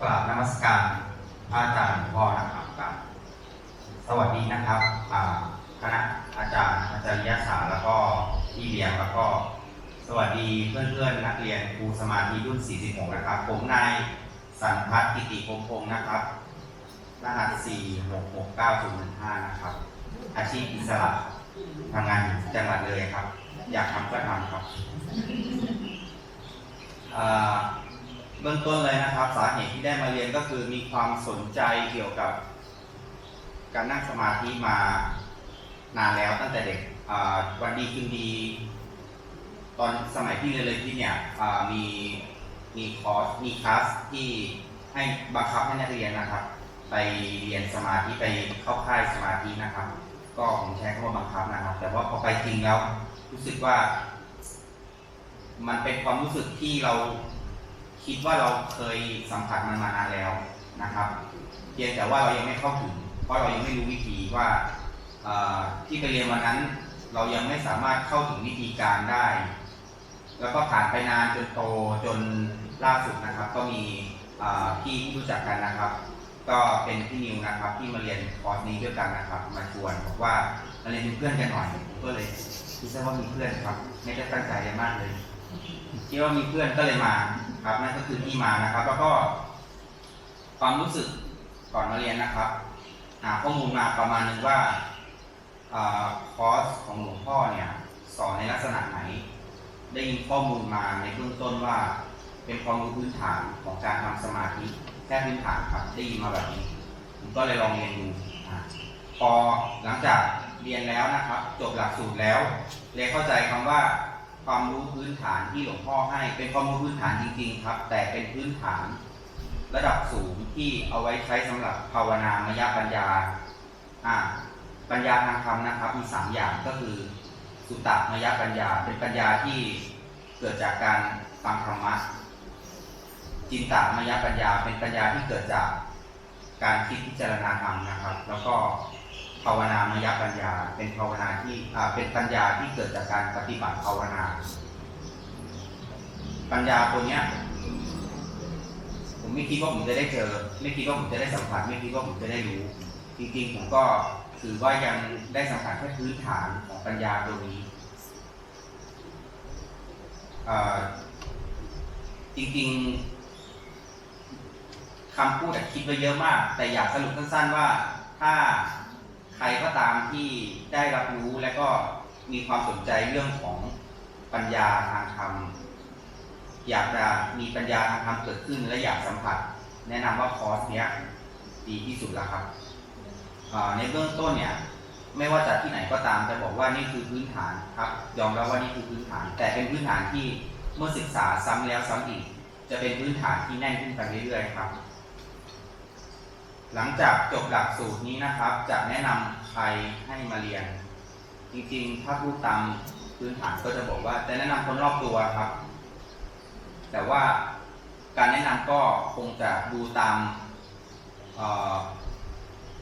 กราบนมัสการอาจารย์หลวงพ่อนะครับสวัสดีนะครับคณะอาจารย์อาจารย์ยศาสตร์แล้วก็พี่เลี้ยงแล้วก็ สวัสดีเพื่อนๆนักเรียนครูสมาธิรุ่น 46 นะครับ ผมนายสันพัฒน์กิติพงพงนะครับ รหัส 4669015 นะครับ อาชีพอิสระทำงานจังหวัดเลยครับ อยากทำก็ทำครับ บื้องต้นเลยนะครับ สาเหตุที่ได้มาเรียนก็คือมีความสนใจเกี่ยวกับ การนั่งสมาธิมานานแล้วตั้งแต่เด็กวันดีคืนดี ตอนสมัยที่เรียนเลยที่เนี่ยมีมีคอร์สมีคลาสที่ให้บังคับให้นักเรียนนะครับ ไปเรียนสมาธิไปเข้าค่ายสมาธินะครับ ก็ผมใช้คำว่าบังคับนะครับ แต่ว่าพอไปจริงแล้วรู้สึกว่า มันเป็นความรู้สึกที่เรา คิดว่าเราเคยสัมผัสมันมานานแล้วนะครับเพียงแต่ว่าเรายังไม่เข้าถึง เพราะเรายังไม่รู้วิธีว่าที่ไปเรียนวันนั้น เรายังไม่สามารถเข้าถึงวิธีการได้ แล้วก็ผ่านไปนานจนโตจนล่าสุดนะครับ ก็มีพี่ที่รู้จักกันนะครับ ก็เป็นพี่นิวนะครับ ที่มาเรียนคอร์สนี้ด้วยกันนะครับ มาชวนบอกว่ามาเรียนเป็นเพื่อนกันหน่อยก็เลยคิดว่ามีเพื่อนครับไม่ได้ตั้งใจมากเลย คิดว่ามีเพื่อนก็เลยมาครับนั่นก็คือที่มานะครับ แล้วก็ความรู้สึกก่อนมาเรียนนะครับ หาข้อมูลมาประมาณนึงว่าอคอร์สของหลวงพ่อเนี่ยสอนในลักษณะไหน ได้ยินข้อมูลมาในเบื้องต้นว่า เป็นความรู้พื้นฐานของการทำสมาธิแค่พื้นฐานครับได้ยินมาแบบนี้ผมก็เลยลองเรียนดูพอหลังจากเรียนแล้วนะครับ จบหลักสูตรแล้วเลยเข้าใจคำว่า ความรู้พื้นฐานที่หลวงพ่อให้ เป็นความรู้พื้นฐานจริง ๆ ครับ แต่เป็นพื้นฐาน ระดับสูงที่เอาไว้ใช้สำหรับภาวนามยปัญญาอ่าปัญญาทางธรรมนะครับ มีสามอย่างก็คือ สุตตมยปัญญา เป็นปัญญาที่เกิดจากการฟังธรรมะจินตมยปัญญา เป็นปัญญาที่เกิดจากการคิดพิจารณาธรรมนะครับ แล้วก็ ภาวนามยปัญญา เป็นภาวนาที่เป็นปัญญาที่เกิดจากการปฏิบัติภาวนา ปัญญาตัวเนี้ยผมไม่คิดว่าผมจะได้เจอ ไม่คิดว่าผมจะได้สัมผัส ไม่คิดว่าผมจะได้รู้ จริงๆผมก็ถือว่ายังได้สัมผัสแค่พื้นฐานของปัญญาตัวนี้จริงๆคำพูดคิดไว้เยอะมาก แต่อยากสรุปสั้นๆว่าถ้า ใครก็ตามที่ได้รับรู้และก็มีความสนใจเรื่องของปัญญาทางธรรม อยากจะมีปัญญาทางธรรมเกิดขึ้นและอยากสัมผัส แนะนำว่าคอร์สเนี้ยดีที่สุดแล้วครับในเบื้องต้นเนี่ยไม่ว่าจะที่ไหนก็ตามจะบอกว่านี่คือพื้นฐานครับ ยอมรับว่านี่คือพื้นฐาน แต่เป็นพื้นฐานที่เมื่อศึกษาซ้ำแล้วซ้ำอีก จะเป็นพื้นฐานที่แน่นขึ้นไปเรื่อยๆครับ หลังจากจบหลักสูตรนี้นะครับ จะแนะนำใครให้มาเรียน จริงๆ ถ้าพูดตามพื้นฐานก็จะบอกว่าจะแนะนำคนรอบตัวครับ แต่ว่าการแนะนำก็คงจะดูตาม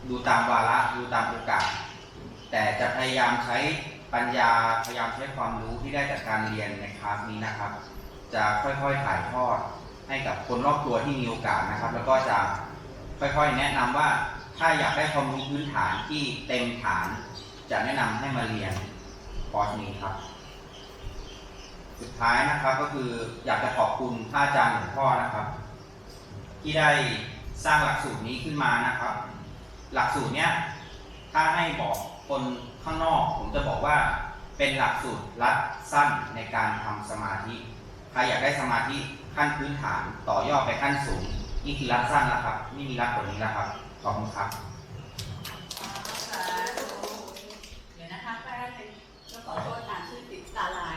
ดูตามวาระดูตามโอกาส แต่จะพยายามใช้ปัญญาพยายามใช้ความรู้ที่ได้จากการเรียนในคลาสนี้นะครับ จะค่อยๆถ่ายทอดให้กับคนรอบตัวที่มีโอกาสนะครับ แล้วก็จะ ค่อยๆ แนะนำว่าถ้าอยากได้ความรู้พื้นฐานที่เต็มฐาน จะแนะนำให้มาเรียนคอร์สนี้ครับ สุดท้ายนะครับก็คืออยากจะขอบคุณท่านอาจารย์หลวงพ่อนะครับ ที่ได้สร้างหลักสูตรนี้ขึ้นมานะครับ หลักสูตรเนี้ยถ้าให้บอกคนข้างนอก ผมจะบอกว่าเป็นหลักสูตรรัดสั้นในการทำสมาธิใครอยากได้สมาธิขั้นพื้นฐานต่อยอดไปขั้นสูง นี่คือรักสั้นแล้วครับ ไม่มีรักกว่านี้แล้วครับ ขอบคุณครับเดี๋ยวนะคะแป้งจะขอโทษอาชื่อติดตาลาย